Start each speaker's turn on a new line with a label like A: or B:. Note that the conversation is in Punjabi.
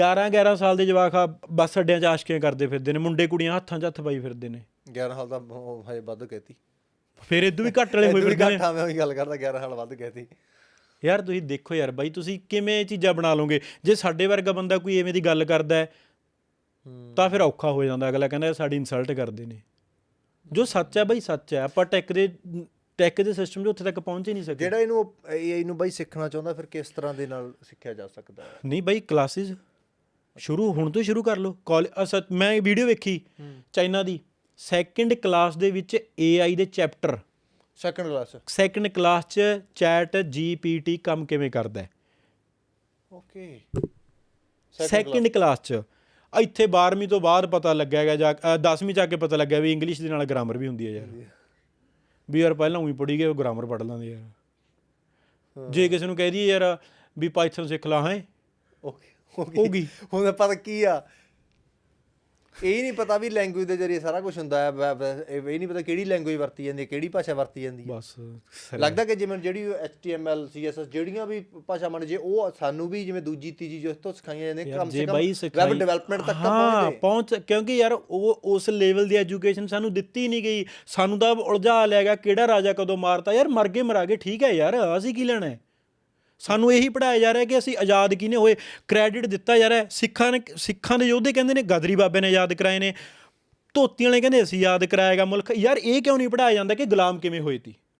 A: 11 11 ਸਾਲ ਦੇ ਜਵਾਕ ਆ ਬੱਸ ਅੱਡਿਆਂ 'ਚ ਆਸ਼ਕੀਆਂ ਕਰਦੇ ਫਿਰਦੇ ਨੇ ਮੁੰਡੇ ਕੁੜੀਆਂ ਹੱਥਾਂ 'ਚ ਹੱਥ ਪਾਈ ਫਿਰਦੇ ਨੇ।
B: 11 ਸਾਲ ਦਾ ਉਹ ਹਜੇ ਵੱਧ ਕਹਿਤੀ।
A: ਫਿਰ ਇਦੋਂ ਵੀ ਘੱਟ ਵਾਲੇ ਹੋਏ ਫਿਰਦੇ ਨੇ।
B: ਘੱਟ ਮੈਂ ਉਹੀ ਗੱਲ ਕਰਦਾ 11 ਸਾਲ ਵੱਧ ਕਹਿਤੀ।
A: ਯਾਰ ਤੁਸੀਂ ਦੇਖੋ ਯਾਰ ਬਾਈ ਤੁਸੀਂ ਕਿਵੇਂ ਇਹ ਚੀਜ਼ਾਂ ਬਣਾ ਲਓਗੇ? ਜੇ ਸਾਡੇ ਵਰਗਾ ਬੰਦਾ ਕੋਈ ਐਵੇਂ ਦੀ ਗੱਲ ਕਰਦਾ ਹੈ ਤਾਂ ਫਿਰ ਔਖਾ ਹੋ ਜਾਂਦਾ। ਅਗਲਾ ਕਹਿੰਦਾ ਸਾਡੀ ਇਨਸਲਟ ਕਰਦੇ ਨੇ। ਜੋ ਸੱਚ ਹੈ ਬਾਈ ਸੱਚ ਹੈ ਆਪਾਂ ਟੈਕ ਦੇ ਟੈਕ ਦੇ ਸਿਸਟਮ 'ਚ ਉੱਥੇ ਤੱਕ ਪਹੁੰਚ ਹੀ ਨਹੀਂ ਸਕੇ
B: ਜਿਹੜਾ ਇਹਨੂੰ AI ਨੂੰ ਬਾਈ ਸਿੱਖਣਾ ਚਾਹੁੰਦਾ ਫਿਰ ਕਿਸ ਤਰ੍ਹਾਂ ਦੇ ਨਾਲ ਸਿੱਖਿਆ ਜਾ ਸਕਦਾ ਹੈ?
A: ਨਹੀਂ ਬਾਈ ਕਲਾਸਿਸ ਸ਼ੁਰੂ ਹੁਣ ਤੋਂ ਸ਼ੁਰੂ ਕਰ ਲਓ। ਕਾਲਜ ਮੈਂ ਵੀਡੀਓ ਵੇਖੀ ਚਾਈਨਾ ਦੀ। ਸੈਕੰਡ ਕਲਾਸ ਦੇ ਵਿੱਚ AI ਦੇ chapter
B: second class
A: second class 'ਚ ਚੈਟ GPT ਕੰਮ ਕਿਵੇਂ ਕਰਦਾ ਹੈ?
B: ਓਕੇ
A: ਸੈਕੰਡ ਕਲਾਸ 'ਚ। ਇੱਥੇ 12ਵੀਂ ਤੋਂ ਬਾਅਦ ਪਤਾ ਲੱਗਿਆ ਹੈਗਾ ਜਾ 10ਵੀਂ ਚ ਆ ਕੇ ਪਤਾ ਲੱਗਿਆ ਵੀ ਇੰਗਲਿਸ਼ ਦੇ ਨਾਲ ਗ੍ਰਾਮਰ ਵੀ ਹੁੰਦੀ ਹੈ ਯਾਰ। ਵੀ ਯਾਰ ਪਹਿਲਾਂ ਉਹੀ ਪੜ੍ਹੀ ਗਏ ਉਹ ਗ੍ਰਾਮਰ ਪੜ੍ਹ ਲਾਂਦੇ ਯਾਰ। ਜੇ ਕਿਸੇ ਨੂੰ ਕਹਿ ਦਈਏ ਯਾਰ ਵੀ ਪਾਈਥਨ ਸਿੱਖ ਲਾ ਹੈ।
B: ਓਕੇ
A: ਹੋ ਗਈ।
B: ਹੁਣ ਪਤਾ ਕੀ ਆ? ਇਹ ਨਹੀਂ ਪਤਾ ਵੀ ਲੈਂਗੁਏਜ ਦੇ ਜ਼ਰੀਏ ਸਾਰਾ ਕੁਝ ਹੁੰਦਾ ਹੈ ਇਹ ਨਹੀਂ ਪਤਾ ਕਿਹੜੀ ਲੈਂਗੁਏਜ ਵਰਤੀ ਜਾਂਦੀ ਹੈ ਕਿਹੜੀ ਭਾਸ਼ਾ ਵਰਤੀ ਜਾਂਦੀ ਹੈ।
A: ਬਸ
B: ਲੱਗਦਾ ਕਿ ਜਿਵੇਂ ਜਿਹੜੀ HTML CSS ਜਿਹੜੀਆਂ ਵੀ ਭਾਸ਼ਾਵਾਂ ਨੇ ਜੇ ਉਹ ਸਾਨੂੰ ਵੀ ਜਿਵੇਂ ਦੂਜੀ ਤੀਜੀ ਜੋ ਇਸ ਤੋਂ ਸਿਖਾਈਆਂ ਜਾਂਦੀਆਂ ਕਮ ਸੇ ਕਮ ਵੈਬ ਡਿਵੈਲਪਮੈਂਟ ਤੱਕ ਤਾਂ ਪਹੁੰਚੇ
A: ਪਹੁੰਚ ਕਿਉਂਕਿ ਯਾਰ ਉਹ ਉਸ ਲੈਵਲ ਦੀ ਐਜੂਕੇਸ਼ਨ ਸਾਨੂੰ ਦਿੱਤੀ ਨਹੀਂ ਗਈ। ਸਾਨੂੰ ਤਾਂ ਉਲਝਾ ਲਿਆ ਗਿਆ ਕਿਹੜਾ ਰਾਜਾ ਕਦੋਂ ਮਾਰਤਾ? ਯਾਰ ਮਰ ਗਏ ਮਰਾ ਗਏ ਠੀਕ ਹੈ ਯਾਰ ਅਸੀਂ ਕੀ ਲੈਣਾ ਹੈ? ਸਾਨੂੰ ਇਹੀ ਪੜਾਇਆ ਜਾ ਰਿਹਾ ਕਿ ਅਸੀਂ ਆਜ਼ਾਦ ਕਿਨੇ ਹੋਏ? ਕ੍ਰੈਡਿਟ ਦਿੱਤਾ ਜਾ ਰਿਹਾ। ਸਿੱਖਾਂ ਨੇ ਸਿੱਖਾਂ ਦੇ ਯੋਧੇ ਕਹਿੰਦੇ ਨੇ, ਗਦਰੀ ਬਾਬੇ ਨੇ ਯਾਦ ਕਰਾਏ ਨੇ। ਧੋਤੀ ਵਾਲੇ ਕਹਿੰਦੇ, ਅਸੀਂ ਯਾਦ ਕਰਾਏਗਾ ਮੁਲਕ। ਯਾਰ ਇਹ ਕਿਉਂ ਨਹੀਂ ਪੜਾਇਆ ਜਾਂਦਾ ਕਿ ਗੁਲਾਮ ਕਿਵੇਂ ਹੋਏ ਤੀ?